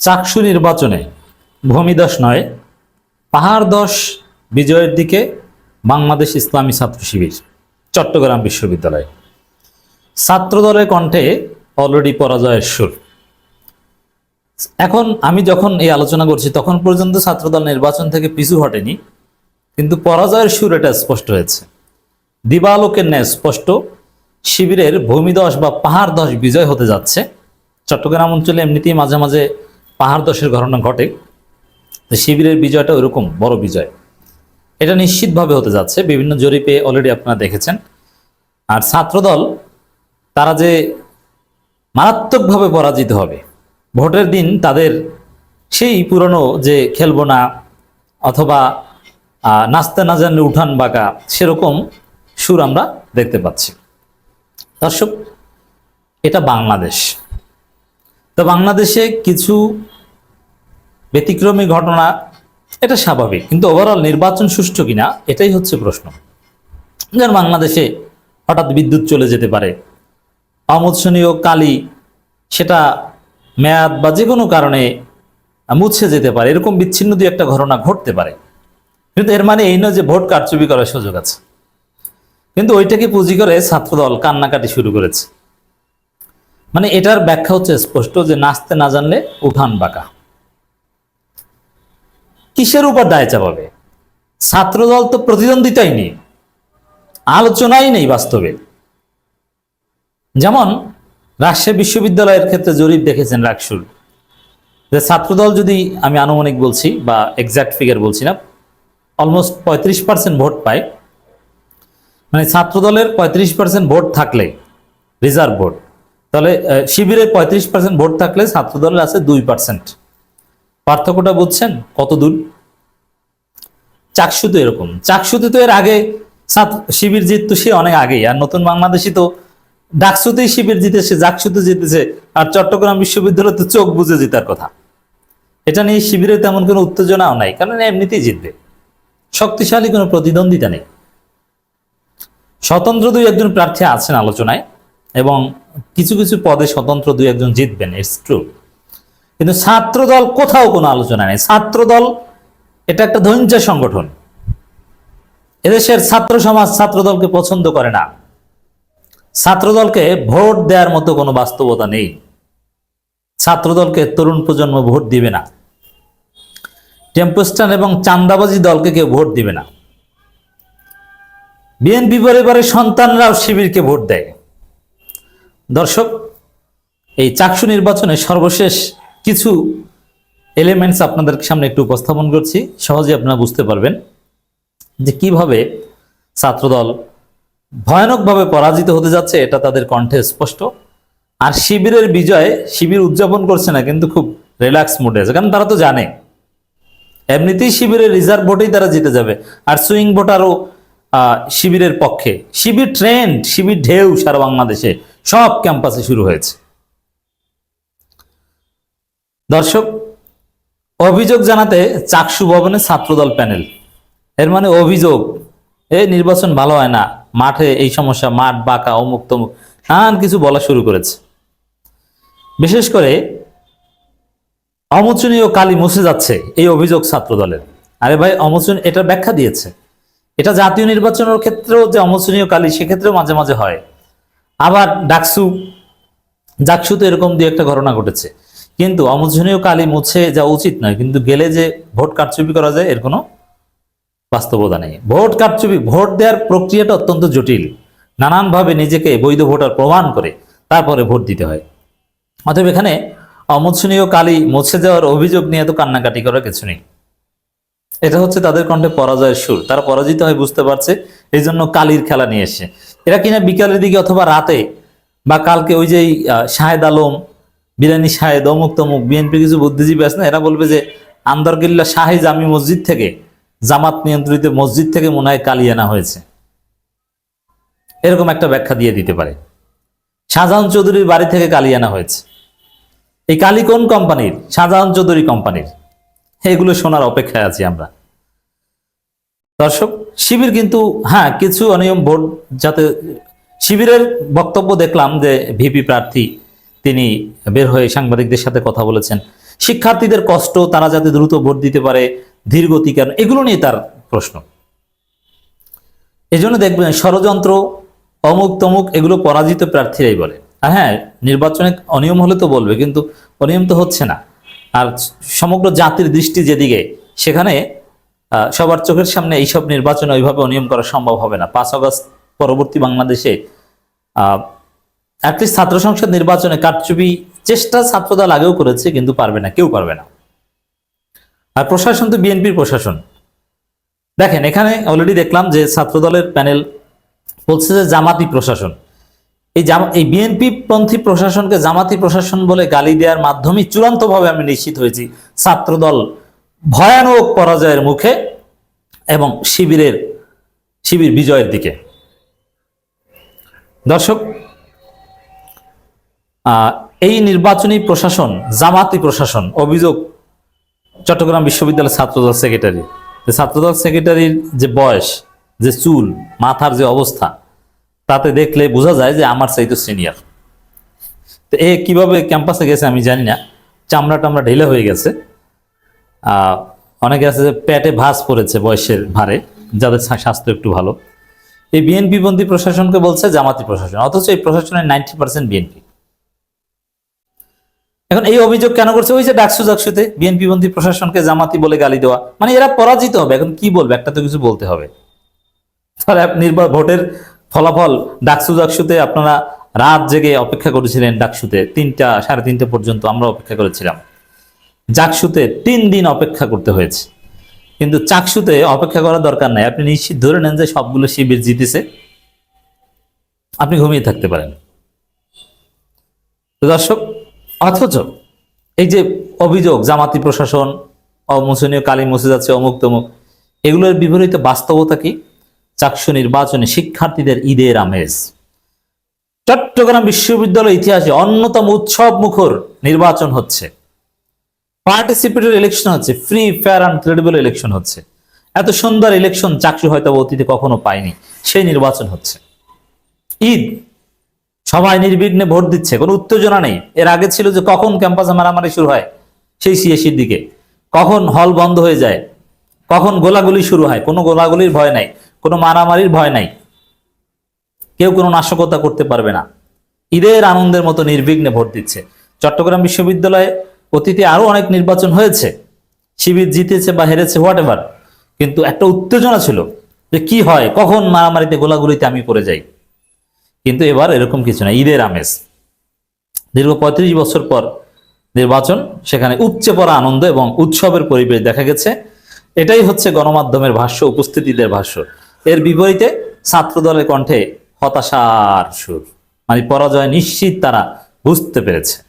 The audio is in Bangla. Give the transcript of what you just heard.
চাকসু নির্বাচনে ভূমিদশ নয় পাহাড়দশ বিজয়ের দিকে বাংলাদেশ ইসলামী ছাত্র শিবির, চট্টগ্রাম বিশ্ববিদ্যালয়। ছাত্রদলের কণ্ঠে অলরেডি পরাজয়ের সুর। এখন আমি যখন এই আলোচনা করছি, তখন পর্যন্ত ছাত্রদল নির্বাচন থেকে পিছু হটেনি, কিন্তু পরাজয়ের সুর এটা স্পষ্ট হয়েছে। দিবালোকের ন্যায় স্পষ্ট, শিবিরের ভূমিদশ বা পাহাড় দশ বিজয় হতে যাচ্ছে। চট্টগ্রাম অঞ্চলে এমনিতেই মাঝে মাঝে পাহাড় দশের ঘটনা ঘটে। শিবিরের বিজয়টা ওইরকম, বড় বিজয়। এটা নিশ্চিতভাবে হতে যাচ্ছে, বিভিন্ন জরিপে অলরেডি আপনারা দেখেছেন। আর ছাত্রদল, তারা যে মারাত্মকভাবে পরাজিত হবে, ভোটের দিন তাদের সেই পুরনো যে খেলব না অথবা নাচতে না জানলে উঠান বাঁকা, সেরকম সুর আমরা দেখতে পাচ্ছি। দর্শক, এটা বাংলাদেশ। তো বাংলাদেশে কিছু ব্যতিক্রমী ঘটনা, এটা স্বাভাবিক। কিন্তু ওভারঅল নির্বাচন সুষ্ঠু কিনা, এটাই হচ্ছে প্রশ্ন। যেমন বাংলাদেশে হঠাৎ বিদ্যুৎ চলে যেতে পারে। অমোৎসনীয় কালি, সেটা মেয়াদ বা যে কোনো কারণে মুছে যেতে পারে। এরকম বিচ্ছিন্ন দুই একটা ঘটনা ঘটতে পারে। কিন্তু এর মানে এই নয় যে ভোট কারচুপি করার সুযোগ আছে। কিন্তু ওইটাকে পুঁজি করে ছাত্রদল কান্নাকাটি শুরু করেছে। মানে এটার ব্যাখ্যা হচ্ছে স্পষ্ট যে নাচতে না জানলে উঠান বাঁকা। কিসের উপর দায় চাপাবে? ছাত্রদল তো প্রতিদ্বন্দ্বিতাই নেই। আলোচনাই নেই বাস্তবে। যেমন, রাজশাহী বিশ্ববিদ্যালয়ের ক্ষেত্রে জরিপ দেখেছেন রাকসুর যে ছাত্রদল যদি আমি আনুমানিক বলছি বা এক্সাক্ট ফিগার বলছি না অলমোস্ট পঁয়ত্রিশ পার্সেন্ট ভোট পায়। মানে ছাত্রদলের পঁয়ত্রিশ পার্সেন্ট ভোট থাকলে রিজার্ভ ভোট, তাহলে শিবিরের পঁয়ত্রিশ পার্সেন্ট ভোট থাকলে ছাত্রদলের আছে দুই পার্সেন্ট পার্থক্যটা বুঝছেন? কত দূর চাকসু তো এরকম। চাকসুতে তো এর আগে শিবির জিততো সে অনেক আগেই, আর নতুন বাংলাদেশি তো ডাকসুতেই শিবির জিতেছে জাকসুতে জিতেছে, আর চট্টগ্রাম বিশ্ববিদ্যালয় তো চোখ বুঝে জিতার কথা। এটা নিয়ে শিবিরে তেমন কোনো উত্তেজনাও নাই, কারণ এমনিতেই জিতবে। শক্তিশালী কোনো প্রতিদ্বন্দ্বিতা নেই। স্বতন্ত্র দুই একজন প্রার্থী আছেন আলোচনায়, এবং কিছু কিছু পদে স্বতন্ত্র দুই একজন জিতবেন ইটস ট্রু কিন্তু ছাত্রদল কোথাও কোনো আলোচনা নেই। ছাত্রদল, এটা একটা ধৈর্য সংগঠন। এদেশের ছাত্র সমাজ ছাত্রদলকে পছন্দ করে না। ছাত্রদলকে ভোট দেওয়ার মতো কোনো বাস্তবতা নেই। ছাত্রদলকে তরুণ প্রজন্ম ভোট দিবে না। টেম্পোস্টান এবং চান্দাবাজি দলকে কেউ ভোট দিবে না। বিএনপি পরিবারের সন্তানরাও শিবিরকে ভোট দেয়। দর্শক, এই চাকসু নির্বাচনে সর্বশেষ কিছু এলিমেন্টস আপনাদের সামনে একটু উপস্থাপন করছি। সহজে আপনারা বুঝতে পারবেন যে কীভাবে ছাত্রদল ভয়ানকভাবে পরাজিত হতে যাচ্ছে, এটা তাদের কণ্ঠে স্পষ্ট। আর শিবিরের বিজয় শিবির উদযাপন করছে না, কিন্তু খুব রিল্যাক্স মুডে আছে, কারণ তারা তো জানে। এমনিতেই শিবিরের রিজার্ভ ভোটেই তারা জিতে যাবে, আর সুইং ভোট আরও শিবিরের পক্ষে। শিবির ট্রেন্ড শিবির ঢেউ সারা বাংলাদেশে, সব ক্যাম্পাসে শুরু হয়েছে। দর্শক, অভিযোগ জানাতে চাকসু ভবনে ছাত্রদল প্যানেল। এর মানে অভিযোগ এই নির্বাচন ভালো হয় না, মাঠে এই সমস্যা, মাঠ বাঁকা, অমুক তমুক, নানান কিছু বলা শুরু করেছে। বিশেষ করে অমোচনীয় কালি মুছে যাচ্ছে এই অভিযোগ ছাত্রদলের। আরে ভাই, অমোচন এটা ব্যাখ্যা দিয়েছে। এটা জাতীয় নির্বাচনের ক্ষেত্রেও যে অমোচনীয় কালি, সেক্ষেত্রেও মাঝে মাঝে হয়। আবার ডাকসু জাকসু তো এরকম দুই একটা ঘটনা ঘটেছে। কিন্তু অমোচনীয় কালি মুছে যাওয়া উচিত নয়, কিন্তু গেলে যে ভোট কারচুপি করা যায়, এর কোনো বাস্তবতা নেই। ভোট কারচুপি, ভোট দেওয়ার প্রক্রিয়াটা অত্যন্ত জটিল। নানানভাবে নিজেকে বৈধ ভোটার প্রমাণ করে তারপরে ভোট দিতে হয়। অতএব এখানে অমোচনীয় কালি মুছে যাওয়ার অভিযোগ নিয়ে তো কান্নাকাটি করার কিছু নেই। এটা হচ্ছে তাদের কণ্ঠে পরাজয়ের সুর। তারা পরাজিত হয় বুঝতে পারছে, এই জন্য কালির খেলা নিয়ে এসে এরা কিনা বিকালের দিকে অথবা রাতে, বা কালকে ওই যে শাহেদ আলম বিরানি শাহেদ, অমুক তমুক বিএনপি কিছু বুদ্ধিজীবী আছে না, এরা বলবে যে আন্দরকিল্লা শাহে জামি মসজিদ থেকে, জামাত নিয়ন্ত্রিত মসজিদ থেকে মনে হয় কালি আনা হয়েছে। এরকম একটা ব্যাখ্যা দিয়ে দিতে পারে। শাহজাহান চৌধুরীর বাড়ি থেকে কালি আনা হয়েছে। এই কালি কোন কোম্পানির? শাহজাহান চৌধুরী কোম্পানির। এগুলো শোনার অপেক্ষায় আছি আমরা। দর্শক, শিবির কিন্তু হ্যাঁ কিছু অনিয়ম ভোট যাতে, শিবিরের বক্তব্য দেখলাম যে ভিপি প্রার্থী তিনি বের হয়ে সাংবাদিকদের সাথে কথা বলেছেন। শিক্ষার্থীদের কষ্ট, তারা যাতে দ্রুত ভোট দিতে পারে ধীর গতি কেন এগুলো নিয়ে তার প্রশ্ন। এই জন্য দেখবেন ষড়যন্ত্র, অমুক তমুক, এগুলো পরাজিত প্রার্থীরাই বলে। আর হ্যাঁ নির্বাচনে অনিয়ম হলে তো বলবে, কিন্তু অনিয়ম তো হচ্ছে না। আর সমগ্র জাতির দৃষ্টি যেদিকে, সেখানে সবার চোখের সামনে এইসব নির্বাচনে ওইভাবে অনিয়ম করা সম্ভব হবে না। পাঁচ আগস্ট পরবর্তী বাংলাদেশে অ্যাটলিস্ট ছাত্র সংসদ নির্বাচনে কারচুপি চেষ্টা ছাত্রদল আগেও করেছে, কিন্তু পারবে না, কেউ পারবে না। আর প্রশাসন তো বিএনপির প্রশাসন। দেখেন, এখানে অলরেডি দেখলাম যে ছাত্রদলের প্যানেল বলছে যে জামাতি প্রশাসন। এই জামা, এই বিএনপি পন্থী প্রশাসনকে জামাতি প্রশাসন বলে গালি দেওয়ার মাধ্যমে চূড়ান্তভাবে আমি নিশ্চিত হয়েছি ছাত্রদল ভয়ানক পরাজয়ের মুখে এবং শিবিরের, শিবির বিজয়ের দিকে। দর্শক এই নির্বাচনী প্রশাসন জামাতি প্রশাসন, অভিযোগ, চট্টগ্রাম বিশ্ববিদ্যালয়ের ছাত্রদল সেক্রেটারি ছাত্রদল সেক্রেটারির যে বয়স, যে চুল, মাথার যে অবস্থা, তাতে দেখলে বোঝা যায় যে আমার চাইতে সিনিয়র তো এ কীভাবে ক্যাম্পাসে গেছে আমি জানি না। চামড়া টামড়া ঢিলে হয়ে গেছে। অনেকে আছে যে পেটে ভাঁজ পড়েছে বয়সের ভারে যাদের স্বাস্থ্য একটু ভালো। এই বিএনপি বন্দী প্রশাসনকে বলছে জামাতি প্রশাসন, অথচ এই প্রশাসনের নাইনটি পার্সেন্ট বিএনপি। এখন এই অভিযোগ কেন করছে? ওই যে ডাকসু জাকসুতে বিএনপি বন্দী প্রশাসনকে জামাতি বলে গালি দেওয়া। মানে এরা পরাজিত হবে। এখন কি বলবে? একটা তো কিছু বলতে হবে। তাহলে নির্বা ভোটের ফলাফল ডাকসু ডাকসুতে আপনারা রাত জেগে অপেক্ষা করেছিলেন ডাকসুতে। তিনটা, সাড়ে তিনটা পর্যন্ত আমরা অপেক্ষা করেছিলাম। জাকসুতে তিন দিন অপেক্ষা করতে হয়েছে। কিন্তু চাকসুতে অপেক্ষা করার দরকার নাই। আপনি নিশ্চিত ধরে নেন যে সবগুলো শিবির জিতেছে। আপনি ঘুমিয়ে থাকতে পারেন। দর্শক অথচ এই যে অভিযোগ জামাতি প্রশাসন অমোচনীয় কালী মুছে যাচ্ছে অমুক তমুক, এগুলোর বিপরীত বাস্তবতা কি? চাকসু নির্বাচনে শিক্ষার্থীদের ঈদের আমেজ। চট্টগ্রাম বিশ্ববিদ্যালয় ইতিহাসে অন্যতম উৎসব মুখর নির্বাচন হচ্ছে। পার্টিসিপেটরি ইলেকশন হচ্ছে free fair and credible election হচ্ছে। এত সুন্দর ইলেকশন চাকরি হয়তো অতীতে কখনো পায়নি, সেই নির্বাচন হচ্ছে। ঈদ সবাই নির্বিঘ্নে ভোট দিচ্ছে, কোনো উত্তেজনা নেই। এর আগে ছিল যে কখন ক্যাম্পাসে মারামারি শুরু হয়, সেই সিএসির দিকে। কখন হল বন্ধ হয়ে যায়, কখন গোলাগুলি শুরু হয়, কোনো গোলাগুলির ভয় নাই, কোনো মারামারির ভয় নাই। কেউ কোনো নাশকতা করতে পারবে না। ঈদের আনন্দের মতো নির্বিঘ্নে ভোট দিচ্ছে। চট্টগ্রাম বিশ্ববিদ্যালয়ে অতীতে আরও অনেক নির্বাচন হয়েছে। শিবির জিতেছে বা হেরেছে হোয়াট এভার কিন্তু একটা উত্তেজনা ছিল যে কি হয়, কখন মারামারিতে গোলাগুলিতে আমি পড়ে যাই। কিন্তু এবার এরকম কিছু না ঈদের আমেজ। দীর্ঘ পঁয়ত্রিশ বছর পর নির্বাচন, সেখানে উপচে পড়া আনন্দ এবং উৎসবের পরিবেশ দেখা গেছে। এটাই হচ্ছে গণমাধ্যমের ভাষ্য, উপস্থিতিদের ভাষ্য। এর বিপরীতে ছাত্র দলের কণ্ঠে হতাশার সুর। মানে পরাজয় নিশ্চিত তারা বুঝতে পেরেছে।